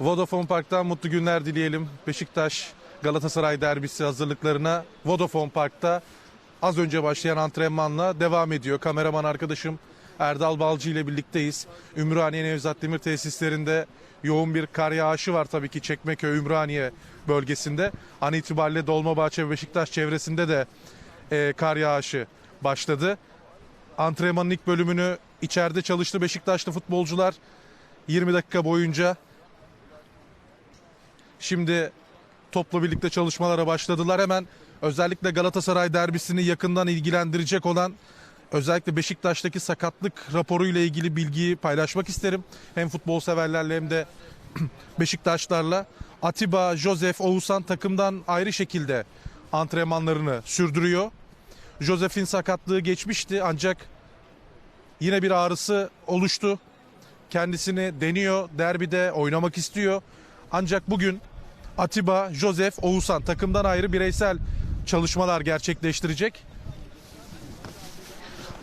Vodafone Park'tan mutlu günler dileyelim. Beşiktaş Galatasaray derbisi hazırlıklarına Vodafone Park'ta az önce başlayan antrenmanla devam ediyor. Kameraman arkadaşım Erdal Balcı ile birlikteyiz. Ümraniye Nevzat Demir tesislerinde yoğun bir kar yağışı var tabii ki Çekmeköy Ümraniye bölgesinde. An itibariyle Dolmabahçe ve Beşiktaş çevresinde de e, kar yağışı başladı. Antrenmanın ilk bölümünü içeride çalıştı Beşiktaşlı futbolcular 20 dakika boyunca. Şimdi topla birlikte çalışmalara başladılar. Hemen özellikle Galatasaray derbisini yakından ilgilendirecek olan özellikle Beşiktaş'taki sakatlık raporuyla ilgili bilgiyi paylaşmak isterim. Hem futbol severlerle hem de Beşiktaşlarla. Atiba, Josef, Oğuzhan takımdan ayrı şekilde antrenmanlarını sürdürüyor. Josef'in sakatlığı geçmişti ancak yine bir ağrısı oluştu. Kendisini deniyor, derbide oynamak istiyor. Ancak bugün Atiba, Josef, Oğuzhan takımdan ayrı bireysel çalışmalar gerçekleştirecek.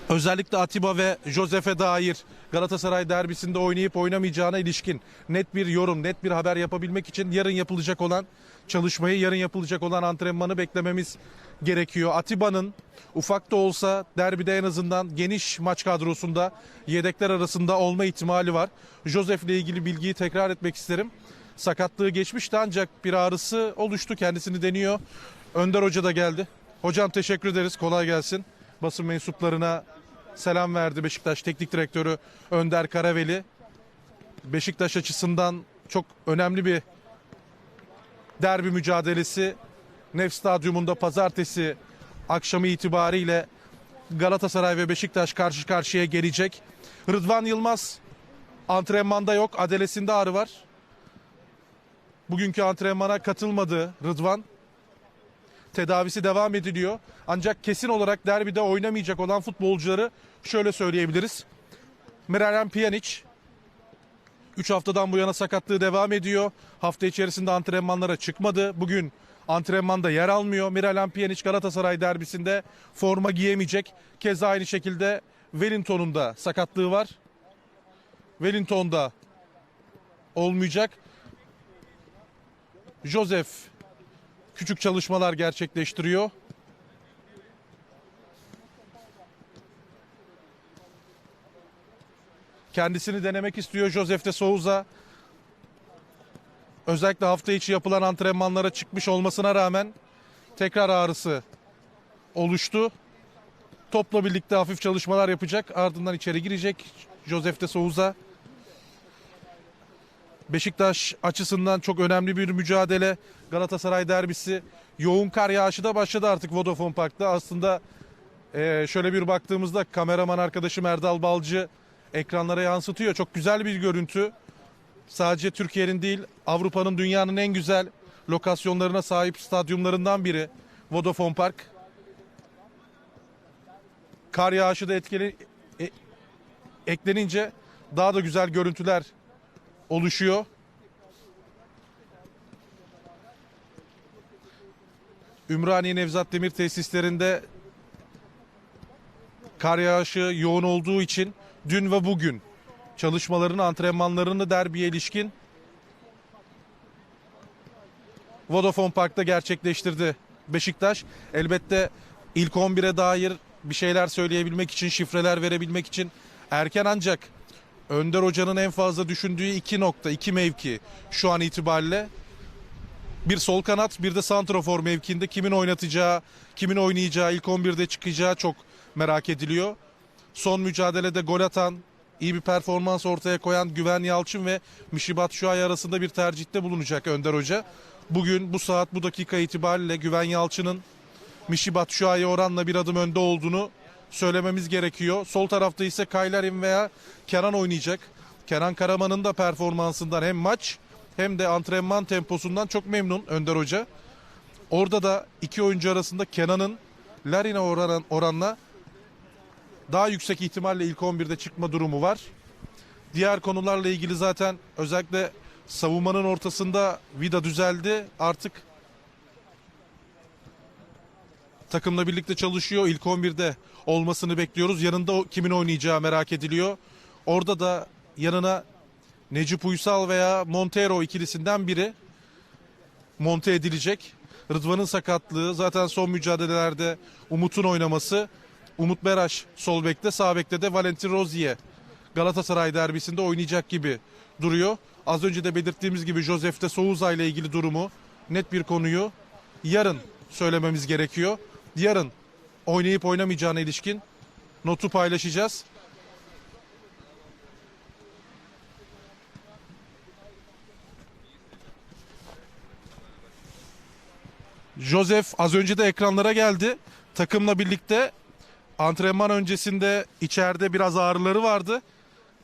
Özellikle Atiba ve Josef'e dair Galatasaray derbisinde oynayıp oynamayacağına ilişkin net bir yorum, net bir haber yapabilmek için yarın yapılacak olan çalışmayı, yarın yapılacak olan antrenmanı beklememiz gerekiyor. Atiba'nın ufak da olsa derbide en azından geniş maç kadrosunda yedekler arasında olma ihtimali var. Josef'le ilgili bilgiyi tekrar etmek isterim. Sakatlığı geçmişti ancak bir ağrısı oluştu. Kendisini deniyor. Önder Hoca da geldi. Hocam teşekkür ederiz. Kolay gelsin. Basın mensuplarına selam verdi Beşiktaş Teknik Direktörü Önder Karaveli. Beşiktaş açısından çok önemli bir derbi mücadelesi. Nef Stadyumunda pazartesi akşamı itibariyle Galatasaray ve Beşiktaş karşı karşıya gelecek. Rıdvan Yılmaz antrenmanda yok. Adelesinde ağrı var. Bugünkü antrenmana katılmadı Rıdvan. Tedavisi devam ediliyor. Ancak kesin olarak derbide oynamayacak olan futbolcuları şöyle söyleyebiliriz. Miralem Pjanic 3 haftadan bu yana sakatlığı devam ediyor. Hafta içerisinde antrenmanlara çıkmadı. Bugün antrenmanda yer almıyor. Miralem Pjanic Galatasaray derbisinde forma giyemeyecek. Keza aynı şekilde Wellington'un da sakatlığı var. Wellington da olmayacak. Joseph küçük çalışmalar gerçekleştiriyor. Kendisini denemek istiyor Joseph de Souza. Özellikle hafta içi yapılan antrenmanlara çıkmış olmasına rağmen tekrar ağrısı oluştu. Topla birlikte hafif çalışmalar yapacak. Ardından içeri girecek Joseph de Souza. Beşiktaş açısından çok önemli bir mücadele. Galatasaray derbisi. Yoğun kar yağışı da başladı artık Vodafone Park'ta. Aslında eee, şöyle bir baktığımızda kameraman arkadaşım Erdal Balcı ekranlara yansıtıyor. Çok güzel bir görüntü. Sadece Türkiye'nin değil Avrupa'nın dünyanın en güzel lokasyonlarına sahip stadyumlarından biri Vodafone Park. Kar yağışı da etkili, e- eklenince daha da güzel görüntüler oluşuyor. Ümraniye Nevzat Demir tesislerinde kar yağışı yoğun olduğu için dün ve bugün çalışmalarını, antrenmanlarını derbiye ilişkin Vodafone Park'ta gerçekleştirdi Beşiktaş. Elbette ilk 11'e dair bir şeyler söyleyebilmek için, şifreler verebilmek için erken ancak Önder Hoca'nın en fazla düşündüğü iki nokta, iki mevki şu an itibariyle bir sol kanat bir de santrafor mevkinde kimin oynatacağı, kimin oynayacağı, ilk 11'de çıkacağı çok merak ediliyor. Son mücadelede gol atan, iyi bir performans ortaya koyan Güven Yalçın ve Mişi Batshuayi arasında bir tercihte bulunacak Önder Hoca. Bugün bu saat bu dakika itibariyle Güven Yalçın'ın Mişi Batshuayi oranla bir adım önde olduğunu söylememiz gerekiyor. Sol tarafta ise Kaylarin veya Kenan oynayacak. Kenan Karaman'ın da performansından hem maç hem de antrenman temposundan çok memnun Önder Hoca. Orada da iki oyuncu arasında Kenan'ın Larin'e oran, oranla daha yüksek ihtimalle ilk 11'de çıkma durumu var. Diğer konularla ilgili zaten özellikle savunmanın ortasında Vida düzeldi. Artık takımla birlikte çalışıyor. İlk 11'de olmasını bekliyoruz. Yanında kimin oynayacağı merak ediliyor. Orada da yanına Necip Uysal veya Montero ikilisinden biri monte edilecek. Rıdvan'ın sakatlığı zaten son mücadelelerde Umut'un oynaması. Umut Beraş sol bekte sağ bekte de Valentin Rozier Galatasaray derbisinde oynayacak gibi duruyor. Az önce de belirttiğimiz gibi Josef de Souza ile ilgili durumu net bir konuyu yarın söylememiz gerekiyor. Yarın oynayıp oynamayacağına ilişkin notu paylaşacağız. Josef az önce de ekranlara geldi. Takımla birlikte antrenman öncesinde içeride biraz ağrıları vardı.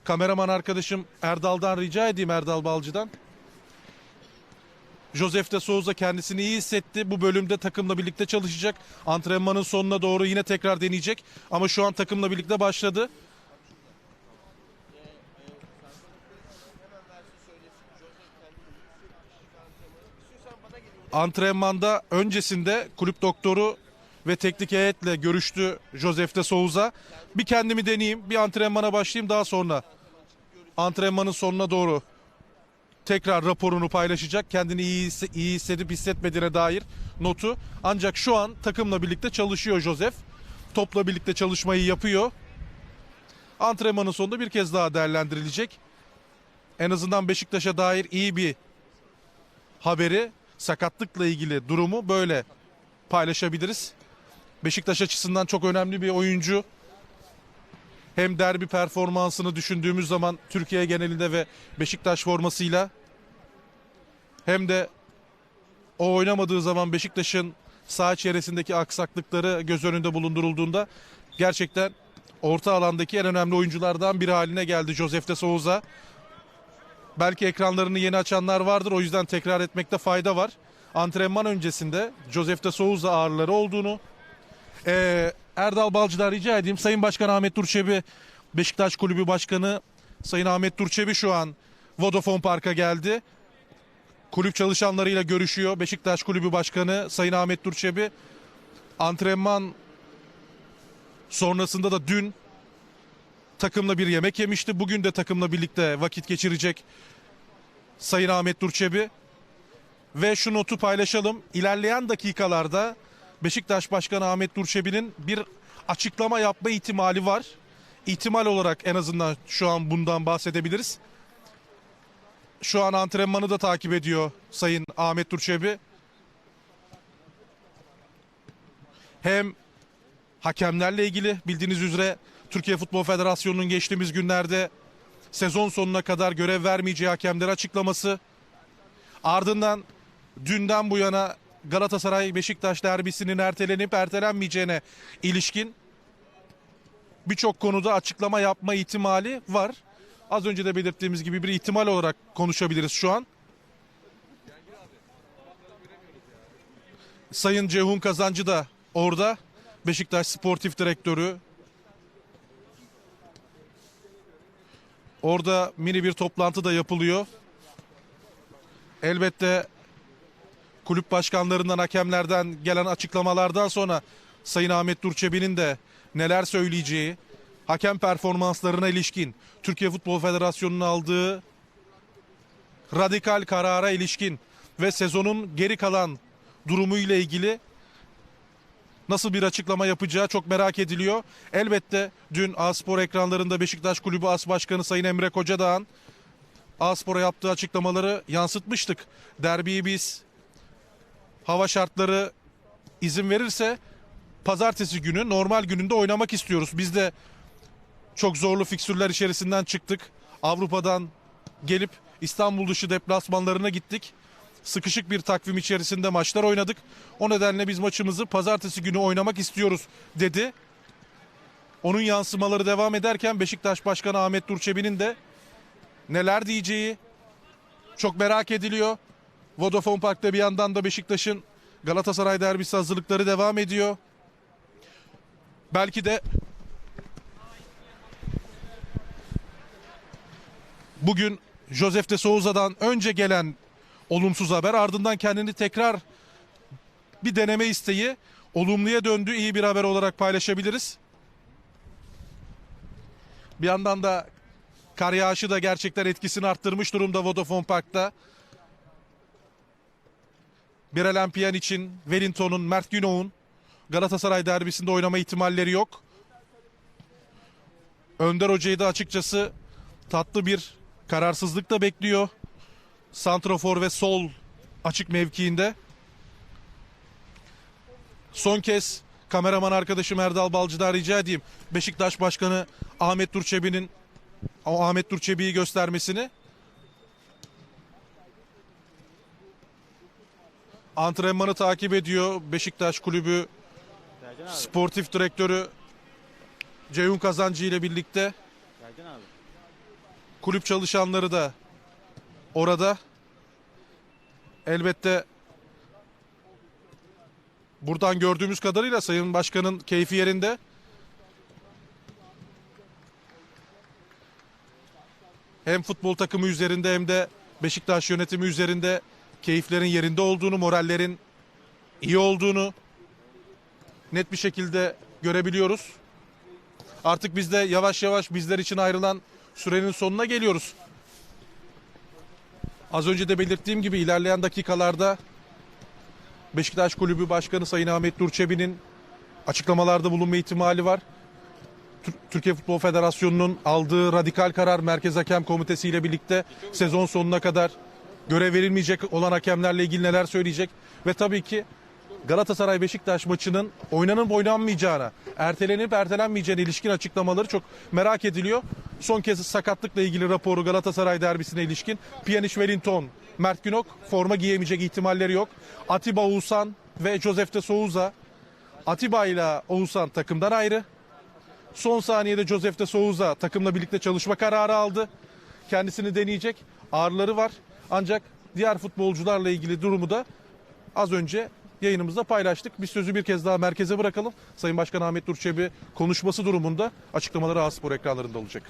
Kameraman arkadaşım Erdal'dan rica edeyim Erdal Balcı'dan. Josef de Souza kendisini iyi hissetti. Bu bölümde takımla birlikte çalışacak. Antrenmanın sonuna doğru yine tekrar deneyecek. Ama şu an takımla birlikte başladı. Antrenmanda öncesinde kulüp doktoru ve teknik heyetle görüştü Josef de Souza. Bir kendimi deneyeyim, bir antrenmana başlayayım daha sonra antrenmanın sonuna doğru tekrar raporunu paylaşacak. Kendini iyi, iyi hissedip hissetmediğine dair notu. Ancak şu an takımla birlikte çalışıyor Josef. Topla birlikte çalışmayı yapıyor. Antrenmanın sonunda bir kez daha değerlendirilecek. En azından Beşiktaş'a dair iyi bir haberi, sakatlıkla ilgili durumu böyle paylaşabiliriz. Beşiktaş açısından çok önemli bir oyuncu. Hem derbi performansını düşündüğümüz zaman Türkiye genelinde ve Beşiktaş formasıyla hem de o oynamadığı zaman Beşiktaş'ın sağ çevresindeki aksaklıkları göz önünde bulundurulduğunda gerçekten orta alandaki en önemli oyunculardan biri haline geldi Josef de Souza. Belki ekranlarını yeni açanlar vardır o yüzden tekrar etmekte fayda var. Antrenman öncesinde Josef de Souza ağrıları olduğunu, ee, Erdal Balcı'dan rica edeyim. Sayın Başkan Ahmet Durçebi, Beşiktaş Kulübü Başkanı Sayın Ahmet Durçebi şu an Vodafone Park'a geldi. Kulüp çalışanlarıyla görüşüyor. Beşiktaş Kulübü Başkanı Sayın Ahmet Durçebi antrenman sonrasında da dün takımla bir yemek yemişti. Bugün de takımla birlikte vakit geçirecek Sayın Ahmet Durçebi. Ve şu notu paylaşalım. İlerleyen dakikalarda Beşiktaş Başkanı Ahmet Durçebi'nin bir açıklama yapma ihtimali var. İhtimal olarak en azından şu an bundan bahsedebiliriz. Şu an antrenmanı da takip ediyor Sayın Ahmet Durçebi. Hem hakemlerle ilgili bildiğiniz üzere Türkiye Futbol Federasyonu'nun geçtiğimiz günlerde sezon sonuna kadar görev vermeyeceği hakemleri açıklaması. Ardından dünden bu yana Galatasaray Beşiktaş derbisinin ertelenip ertelenmeyeceğine ilişkin birçok konuda açıklama yapma ihtimali var. Az önce de belirttiğimiz gibi bir ihtimal olarak konuşabiliriz şu an. Sayın Ceyhun Kazancı da orada. Beşiktaş Sportif Direktörü. Orada mini bir toplantı da yapılıyor. Elbette kulüp başkanlarından, hakemlerden gelen açıklamalardan sonra Sayın Ahmet Durçebi'nin de neler söyleyeceği, hakem performanslarına ilişkin, Türkiye Futbol Federasyonu'nun aldığı radikal karara ilişkin ve sezonun geri kalan durumu ile ilgili nasıl bir açıklama yapacağı çok merak ediliyor. Elbette dün A-Spor ekranlarında Beşiktaş Kulübü As Başkanı Sayın Emre Kocadağ'ın A-Spor'a yaptığı açıklamaları yansıtmıştık. Derbiyi biz hava şartları izin verirse pazartesi günü normal gününde oynamak istiyoruz. Biz de çok zorlu fikstürler içerisinden çıktık. Avrupa'dan gelip İstanbul dışı deplasmanlarına gittik. Sıkışık bir takvim içerisinde maçlar oynadık. O nedenle biz maçımızı pazartesi günü oynamak istiyoruz dedi. Onun yansımaları devam ederken Beşiktaş Başkanı Ahmet Durçebi'nin de neler diyeceği çok merak ediliyor. Vodafone Park'ta bir yandan da Beşiktaş'ın Galatasaray derbisi hazırlıkları devam ediyor. Belki de bugün Josef de Souza'dan önce gelen olumsuz haber ardından kendini tekrar bir deneme isteği olumluya döndü iyi bir haber olarak paylaşabiliriz. Bir yandan da Kar yağışı da gerçekten etkisini arttırmış durumda Vodafone Park'ta. Birelem için Wellington'un, Mert Günok'un Galatasaray derbisinde oynama ihtimalleri yok. Önder Hoca'yı da açıkçası tatlı bir kararsızlık da bekliyor. Santrafor ve sol açık mevkiinde. Son kez kameraman arkadaşım Erdal Balcı'dan rica edeyim. Beşiktaş Başkanı Ahmet Durçebi'nin Ahmet Durçebi'yi göstermesini. Antrenmanı takip ediyor Beşiktaş Kulübü sportif direktörü Ceyhun Kazancı ile birlikte abi. Kulüp çalışanları da orada. Elbette buradan gördüğümüz kadarıyla Sayın Başkan'ın keyfi yerinde. Hem futbol takımı üzerinde hem de Beşiktaş yönetimi üzerinde keyiflerin yerinde olduğunu, morallerin iyi olduğunu net bir şekilde görebiliyoruz. Artık biz de yavaş yavaş bizler için ayrılan sürenin sonuna geliyoruz. Az önce de belirttiğim gibi ilerleyen dakikalarda Beşiktaş Kulübü Başkanı Sayın Ahmet Durçebi'nin açıklamalarda bulunma ihtimali var. Tür- Türkiye Futbol Federasyonu'nun aldığı radikal karar Merkez Hakem Komitesi ile birlikte sezon sonuna kadar görev verilmeyecek olan hakemlerle ilgili neler söyleyecek ve tabii ki Galatasaray Beşiktaş maçının oynanıp oynanmayacağına, ertelenip ertelenmeyeceğine ilişkin açıklamaları çok merak ediliyor. Son kez sakatlıkla ilgili raporu Galatasaray derbisine ilişkin Pjanic Wellington, Mert Günok forma giyemeyecek ihtimalleri yok. Atiba Oğuzhan ve Josef de Souza Atiba ile Oğuzhan takımdan ayrı. Son saniyede Josef de Souza takımla birlikte çalışma kararı aldı. Kendisini deneyecek. Ağrıları var. Ancak diğer futbolcularla ilgili durumu da az önce yayınımızda paylaştık. Biz sözü bir kez daha merkeze bırakalım. Sayın Başkan Ahmet Durçebi konuşması durumunda açıklamaları A Spor ekranlarında olacak.